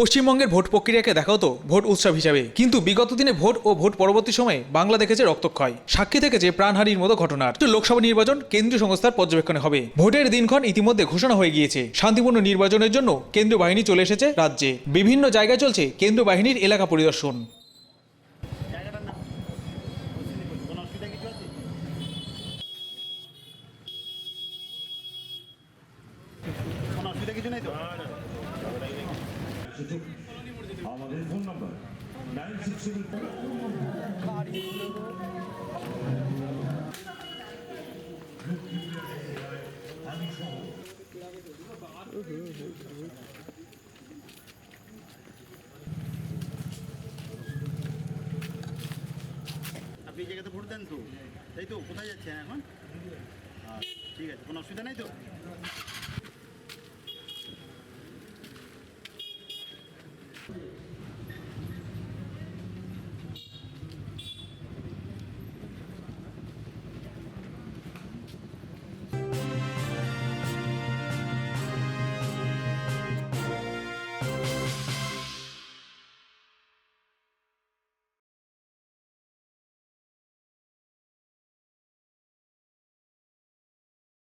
পশ্চিমবঙ্গের ভোট প্রক্রিয়াকে দেখা হতো ভোট উৎসব হিসাবে। কিন্তু বিগত দিনে ভোট ও ভোট পরবর্তী সময়ে বাংলা দেখেছে রক্তক্ষয়। সাক্ষী থেকেছে প্রাণহানির মতো ঘটনার। লোকসভা নির্বাচন কেন্দ্রীয় সংস্থার পর্যবেক্ষণে হবে। ভোটের দিনক্ষণ ইতিমধ্যে ঘোষণা হয়ে গিয়েছে। শান্তিপূর্ণ নির্বাচনের জন্য কেন্দ্রীয় বাহিনী চলে এসেছে রাজ্যে। বিভিন্ন জায়গায় চলছে কেন্দ্রীয় বাহিনীর এলাকা পরিদর্শন। কিছু নেই তো? আমাদের ফোন নাম্বার নাইন সিক্স আপনি জায়গাতে ভোট দেন তো? তাই তো, কোথায় যাচ্ছেন এখন? ঠিক আছে, কোনো অসুবিধা নেই তো?